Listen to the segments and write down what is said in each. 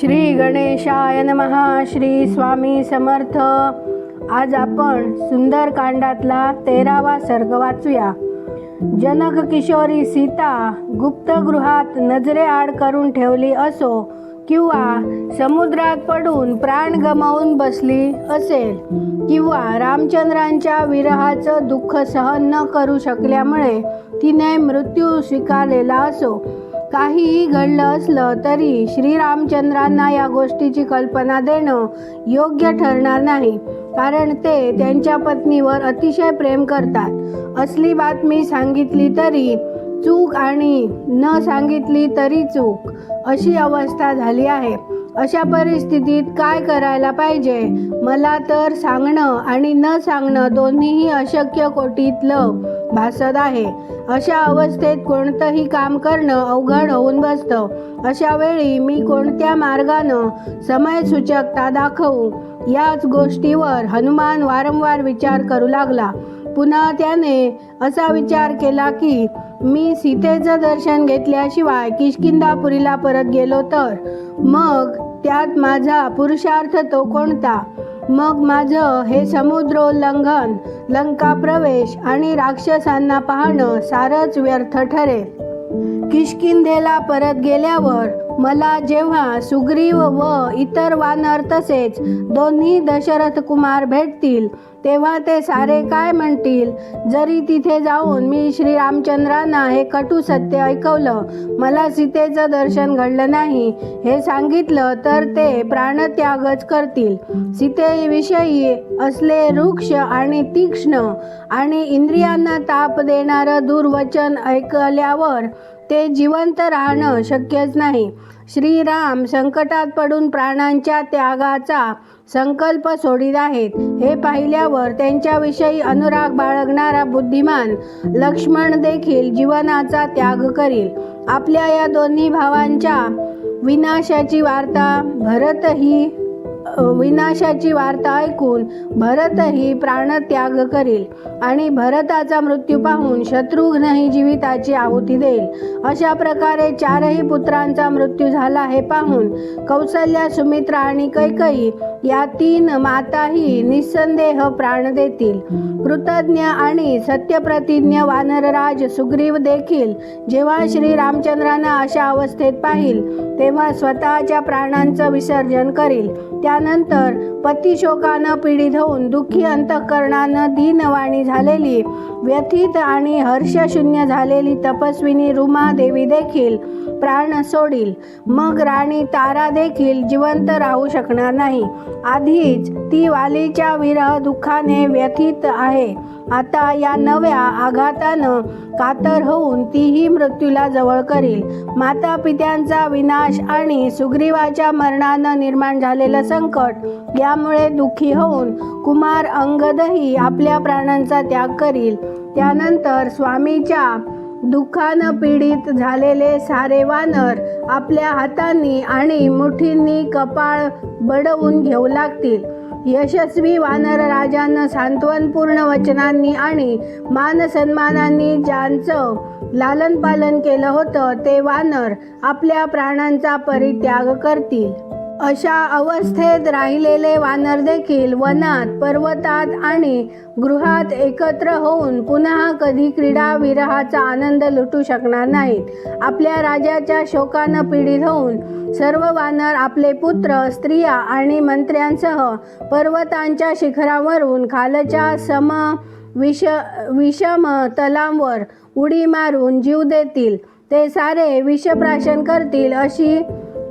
श्री गणेशाय नमहा श्री स्वामी समर्थ. आज आपण सुंदरकांडातला तेरावा सर्ग वाचूया. जनक किशोरी सीता गुप्तगृहात नजरे आड करून ठेवली असो किंवा समुद्रात पडून प्राण गमावून बसली असेल किंवा रामचंद्रांच्या विरहाचं दुःख सहन न करू शकल्यामुळे तिने मृत्यू स्वीकारलेला असो काहीही घडलं असलं तरी श्रीरामचंद्रांना या गोष्टीची कल्पना देणं योग्य ठरणार नाही. कारण ते त्यांच्या पत्नीवर अतिशय प्रेम करतात. असली बातमी सांगितली तरी चूक आणि न सांगितली तरी चूक अशी अवस्था झाली आहे. अशा परिस्थितीत काय करायला पाहिजे? मला तर सांगणं आणि न सांगणं दोन्हीही अशक्य कोटीतलं भासत आहे. अशा अवस्थेत कोणतंही काम करणं अवघड होऊन बसतं. अशा वेळी मी कोणत्या मार्गानं समयसूचकता दाखवू? याच गोष्टीवर हनुमान वारंवार विचार करू लागला. पुन्हा त्याने असा विचार केला की मी सीतेचं दर्शन घेतल्याशिवाय किष्किंदापुरीला परत गेलो तर? मग त्यात माझा पुरुषार्थ तो कोणता? मग माझं हे समुद्रोल्लंघन लंका प्रवेश आणि राक्षसांना पाहणं सारच व्यर्थ ठरेल. किष्किंधेला परत गेल्यावर मला जेव्हा सुग्रीव व इतर वानर तसेच दोन्ही दशरथ कुमार भेटतील तेव्हा ते सारे काय म्हणतील? जरी तिथे जाऊन मी श्री रामचंद्रांना हे कटू सत्य ऐकवलं मला सीतेचं दर्शन घडलं नाही. हे सांगितलं तर ते प्राणत्यागच करतील. सीतेविषयी असले वृक्ष आणि तीक्ष्ण आणि इंद्रियांना ताप देणारं दुर्वचन ऐकल्यावर ते जिवंत राहणं शक्यच नाही. श्रीराम संकटात पडून प्राणांच्या त्यागाचा संकल्प सोडित आहेत. हे पाहिल्यावर त्यांच्याविषयी अनुराग बाळगणारा बुद्धिमान लक्ष्मण देखील जीवनाचा त्याग करील. आपल्या या दोन्ही भावांच्या विनाशाची वार्ता भरतही विनाशाची वार्ता ऐकून भरतही प्राणत्याग करील आणि भरताचा मृत्यू पाहून शत्रुघ्नही जीविताची आहुती देईल. अशा प्रकारे चारही पुत्रांचा मृत्यू झाला हे पाहून कौसल्या सुमित्रा आणि कैकई या तीन माताही निस्संदेह प्राण देतील. कृतज्ञ आणि सत्यप्रतिज्ञ वानरराज सुग्रीव देखील जेव्हा श्री रामचंद्रांना अशा अवस्थेत पाहिल तेव्हा स्वतःच्या प्राणांचं विसर्जन करील. त्या त्यानंतर पतिशोकानं पीडित होऊन दुःखी अंतःकरणानं दीनवाणी झालेली व्यथित आणि हर्षशून्य झालेली तपस्विनी रुमा देवी देखील प्राण सोडील. मग राणी तारा देखील जिवंत राहू शकणार नाही. आधीच ती वालीच्या विरह दुःखाने व्यथित आहे. आता या नव्या आघातानं कातर होऊन तीही मृत्यूला जवळ करील. माता पित्यांचा विनाश आणि सुग्रीवाच्या मरणानं निर्माण झालेलं संकट यामुळे दुःखी होऊन कुमार अंगदही आपल्या प्राणांचा त्याग करील. त्यानंतर स्वामीच्या दुःखानं पीडित झालेले सारे वानर आपल्या हातांनी आणि मुठींनी कपाळ बडवून घेऊ लागतील. यशस्वी वानर राजानं सांत्वनपूर्ण वचनांनी आणि मान सन्मानांनी ज्यांचं लालन पालन केलं होतं ते वानर आपल्या प्राणांचा परित्याग करतील. अशा अवस्थेत राहिलेले वानर देखील वनात पर्वतात आणि गृहात एकत्र होऊन पुन्हा कधी क्रीडा विरहाचा आनंद लुटू शकणार नाहीत. आपल्या राजाच्या शोकानं पीडित होऊन सर्व वानर आपले पुत्र स्त्रिया आणि मंत्र्यांसह पर्वतांच्या शिखरावरून खालच्या सम विष विषम तलांवर उडी मारून जीव देतील. ते सारे विषप्राशन करतील अशी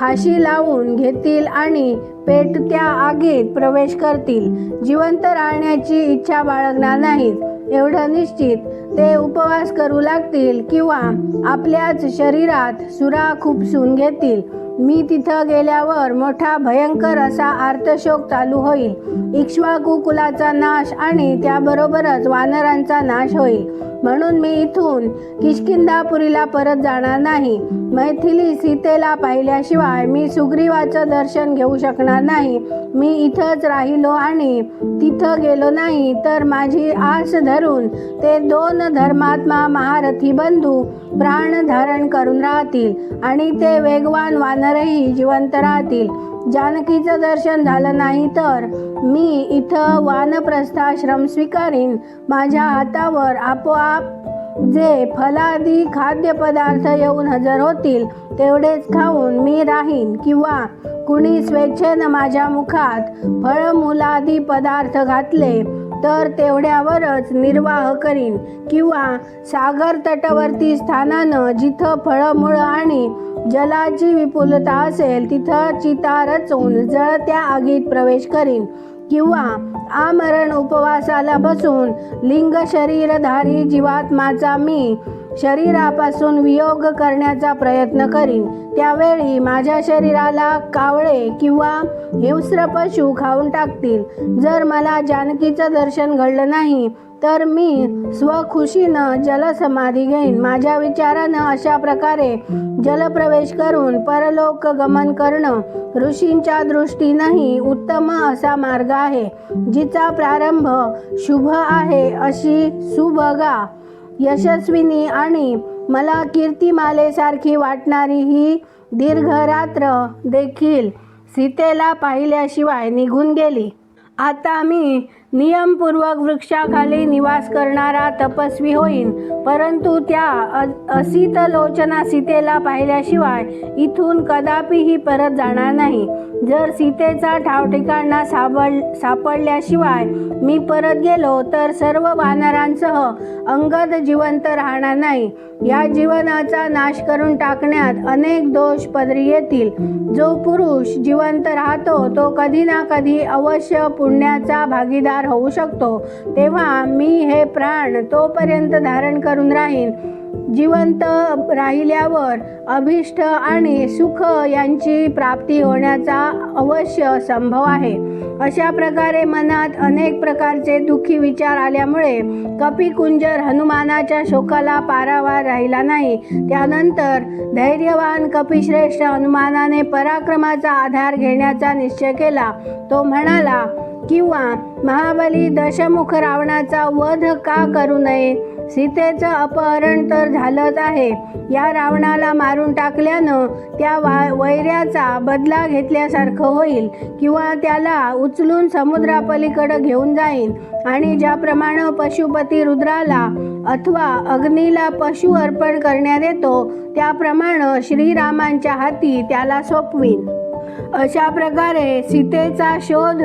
फाशी लावून घेतील आणि पेटत्या आगीत प्रवेश करतील. जिवंत राहण्याची इच्छा बाळगणार नाहीत. एवढं निश्चित ते उपवास करू लागतील किंवा आपल्याच शरीरात सुरा खुपसून घेतील. मी तिथं गेल्यावर मोठा भयंकर असा आर्तशोक चालू होईल. इक्ष्वाकू कुलाचा नाश आणि त्याबरोबरच वानरांचा नाश होईल. म्हणून मी इथून किष्किंदापुरीला परत जाणार नाही. मैथिली सीतेला पाहिल्याशिवाय मी सुग्रीवाचं दर्शन घेऊ शकणार नाही. मी इथंच राहिलो आणि तिथं गेलो नाही तर माझी आस धरून ते दोन धर्मात्मा महारथी बंधू प्राण धारण करून राहतील आणि ते वेगवान वानरही जिवंत राहतील. जानकीचं दर्शन झालं नाही तर मी इथं वानप्रस्थाश्रम स्वीकारीन. माझ्या हातावर आपोआप जे फलादी खाद्यपदार्थ येऊन हजर होतील तेवढेच खाऊन मी राहीन. किंवा कुणी स्वेच्छेनं माझ्या मुखात फळमुलादी पदार्थ घातले तर तेवढ्यावरच निर्वाह करीन. किंवा सागर तटवर्ती स्थानानं जिथं फळमुळं आणि जलाची विपुलता असेल तिथं चिता रचून जळत्या आगीत प्रवेश करीन. किंवा आमरण उपवासाला बसून लिंग शरीरधारी जीवात्माचा मी शरीरापासून वियोग करण्याचा प्रयत्न करीन. त्यावेळी माझ्या शरीराला कावळे किंवा हिंस्र पशु खाऊन टाकतील. जर मला जानकीचं दर्शन घडलं नाही तर मी स्वखुशीनं जलसमाधी घेईन. माझ्या विचारानं अशा प्रकारे जलप्रवेश करून परलोक गमन करणं ऋषींच्या दृष्टीनंही उत्तम असा मार्ग आहे जिचा प्रारंभ शुभ आहे अशी सुबगा. यशस्विनी आणि मला कीर्तिमालेसारखी वाटणारी ही दीर्घ रात्र देखील सीतेला पाहिल्याशिवाय निघून गेली. आता मी नियमपूर्वक वृक्षाखाली निवास करणारा तपस्वी होईन. परंतु त्या अ- असित लोचना सीतेला पाहिल्याशिवाय इथून कदापिही परत जाणार नाही. जर सीतेचा ठाव ठिकाणा सापड सापडल्याशिवाय मी परत गेलो तर सर्व वानरांसह अंगद जिवंत राहणार नाही. या जीवनाचा नाश करून टाकण्यात अनेक दोष पदरी येतील. जो पुरुष जिवंत राहतो तो कधी ना कधी अवश्य पुण्याचा भागीदार होऊ शकतो. तेव्हा मी हे प्राण तोपर्यंत धारण करून राहीन. जिवंत राहिल्यावर अभिष्ट आणि सुख यांची प्राप्ती होण्याचा अवश्य संभव आहे. अशा प्रकारे मनात अनेक प्रकारचे दुःखी विचार आल्यामुळे कपिकुंजर हनुमानाच्या शोकाला पारावार राहिला नाही. त्यानंतर धैर्यवान कपिश्रेष्ठ हनुमानाने पराक्रमाचा आधार घेण्याचा निश्चय केला. तो म्हणाला किंवा महाबली दशमुख रावणाचा वध का करू नये? सीतेचं अपहरण तर झालंच आहे. या रावणाला मारून टाकल्यानं त्या वा वैऱ्याचा बदला घेतल्यासारखं होईल किंवा त्याला उचलून समुद्रापलीकडं घेऊन जाईन आणि ज्याप्रमाणे पशुपती रुद्राला अथवा अग्नीला पशु अर्पण करण्यात येतो त्याप्रमाणे श्रीरामांच्या हाती त्याला सोपवीन. अशा प्रकारे सीतेचा शोध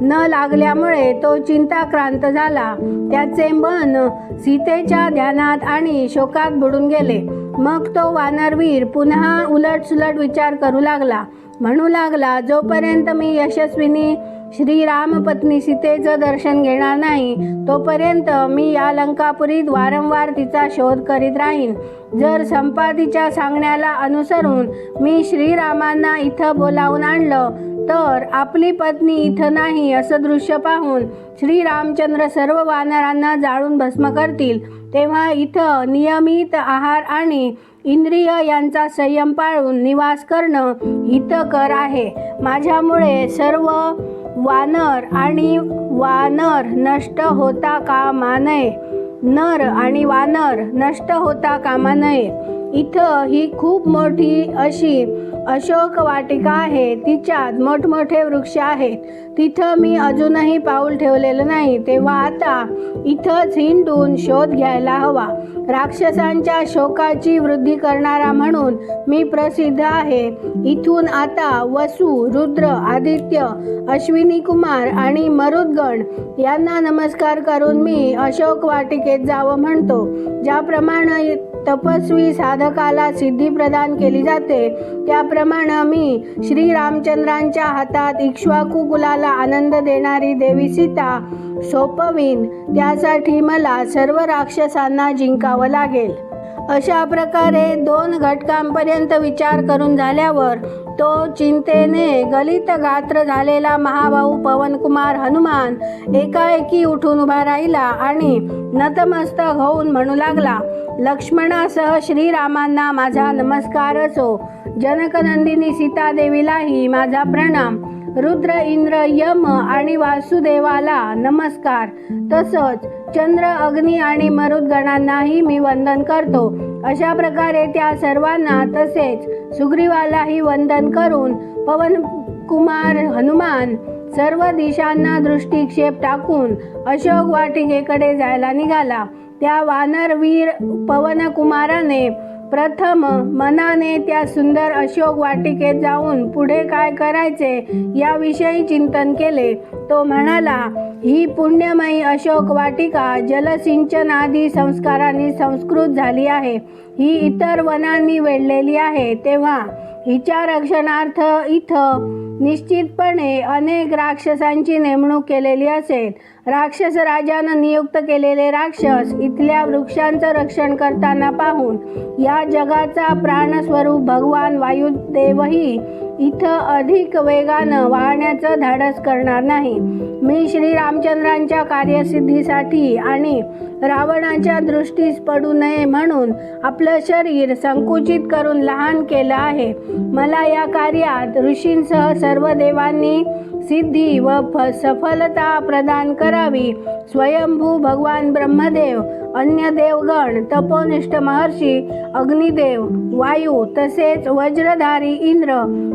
न लागल्यामुळे तो चिंताक्रांत झाला. त्याचे मन सीतेच्या ध्यानात आणि शोकात बुडून गेले. मग तो वानरवीर पुन्हा उलटसुलट विचार करू लागला. म्हणू लागला जोपर्यंत मी यशस्विनी श्रीरामपत्नी सीतेचं दर्शन घेणार नाही तोपर्यंत मी या लंकापुरीत वारंवार तिचा शोध करीत राहीन. जर संपातीच्या सांगण्याला अनुसरून मी श्रीरामांना इथं बोलावून आणलं तर आपली पत्नी इथं नाही असं दृश्य पाहून श्रीरामचंद्र सर्व वानरांना जाळून भस्म करतील. तेव्हा इथं नियमित आहार आणि इंद्रिय यांचा संयम पाळून निवास करणं हितकर आहे. माझ्यामुळे सर्व वानर आणि वानर नष्ट होता कामा नये. नर आणि वानर नष्ट होता कामा नये. इथं ही खूप मोठी अशी अशोक वाटिका आहे. तिच्यात मोठमोठे वृक्ष आहेत. तिथं मी अजूनही पाऊल ठेवलेलं नाही. तेव्हा आता इथंच हिंडून शोध घ्यायला हवा. राक्षसांच्या शोकाची वृद्धी करणारा म्हणून मी प्रसिद्ध आहे. इथून आता वसु रुद्र आदित्य अश्विनी कुमार आणि मरुदगण यांना नमस्कार करून मी अशोक वाटिकेत जावं म्हणतो. ज्याप्रमाणे तपस्वी साधकाला सिद्धी प्रदान केली जाते. त्याप्रमाणे मी श्रीरामचंद्रांच्या हातात इक्ष्वाकू कुलाला आनंद देणारी देवी सीता सोपवीन. त्यासाठी मला सर्व राक्षसांना जिंकावं लागेल. अशा प्रकारे दोन घटकांपर्यंत विचार करून झाल्यावर तो चिंतेने गलित गात्र झालेला महाभाऊ पवनकुमार हनुमान एकाएकी उठून उभा राहिला आणि नतमस्तक होऊन म्हणू लागला लक्ष्मणासह श्रीरामांना माझा नमस्कार असो. जनकनंदिनी सीतादेवीलाही माझा प्रणाम. रुद्र इंद्र यम आणि वासुदेवाला नमस्कार. तसंच चंद्र अग्नी आणि मरुदगणांनाही मी वंदन करतो. अशा प्रकारे त्या सर्वांना तसेच सुग्रीवालाही वंदन करून पवन कुमार हनुमान सर्व दिशांना दृष्टिक्षेप टाकून अशोक वाटिकेकडे जायला निघाला. त्या वानरवीर पवनकुमाराने प्रथम मनाने त्या सुंदर अशोक वाटिकेत जाऊन पुढे काय करायचे याविषयी चिंतन केले. तो म्हणाला ही पुण्यमयी अशोक वाटिका जलसिंचन आदी संस्कारांनी संस्कृत झाली आहे. ही इतर वनांनी वेढलेली आहे. तेव्हा हिच्या रक्षणार्थ इथं निश्चितपणे अनेक राक्षसांची नेमणूक केलेली असेल. राक्षस राजानं नियुक्त केलेले राक्षस इथल्या वृक्षांचं रक्षण करताना पाहून या जगाचा प्राणस्वरूप भगवान वायुदेवही इथं अधिक वेगानं वाहण्याचं धाडस करणार नाही. मी श्री रामचंद्रांच्या कार्यसिद्धीसाठी आणि रावणाच्या दृष्टीस पडू नये म्हणून आपलं शरीर संकुचित करून लहान केलं आहे. मला या कार्यात ऋषींसह सर्व देवांनी सिद्धी व फ सफलता प्रदान करावी. स्वयंभू भगवान ब्रह्मदेव अन्य देवगण तपोनिष्ठ महर्षी अग्निदेव वायू तसेच वज्रधारी इंद्र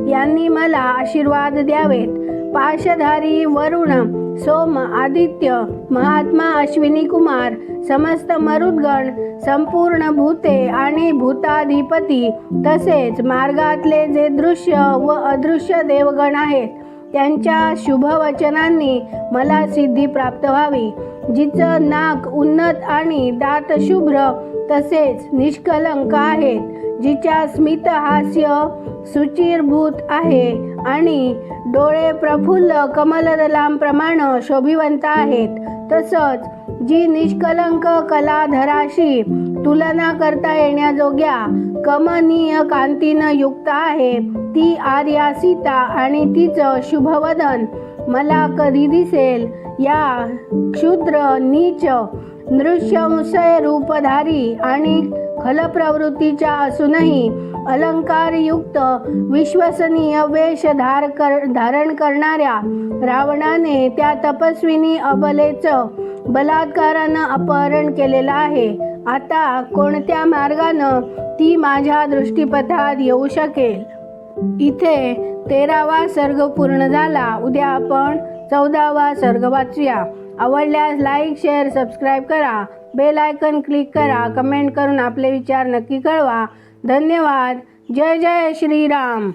यांनी मला आशीर्वाद द्यावेत. पाशधारी वरुण सोम आदित्य महात्मा अश्विनी कुमार समस्त मरुदगण संपूर्ण भूते आणि भूताधिपती तसेच मार्गातले जे दृश्य व अदृश्य देवगण आहेत त्यांच्या शुभवचनांनी मला सिद्धी प्राप्त व्हावी. जिचं नाक उन्नत आणि दात शुभ्र तसेच निष्कलंक आहेत जिच्या स्मित हास्य सुचिरभूत आहे आणि डोळे प्रफुल्ल कमलदलांप्रमाणे शोभिवंत आहेत. तसंच जी निष्कलंक कलाधराशी तुलना करता येण्याजोग्या कमनीय कांतीनं युक्त आहे ती आर्या सीता आणि तिचं शुभवदन मला कधी दिसेल? या क्षुद्र नीच नृश्यंशय रूपधारी आणि खलप्रवृत्तीच्या असूनही अलंकारयुक्त विश्वसनीय वेश धार कर धारण करणाऱ्या रावणाने त्या तपस्विनी अबलेचं बलात्कारानं अपहरण केलेलं आहे. आता कोणत्या मार्गानं ती माझ्या दृष्टीपथात येऊ शकेल? इथे तेरावा सर्ग पूर्ण झाला. उद्या आपण चौदावा सर्ग वाचूया. आवडल्यास लाईक शेअर सबस्क्राईब करा. बेल आयकन क्लिक करा. कमेंट करून आपले विचार नक्की कळवा. धन्यवाद. जय जय श्रीराम.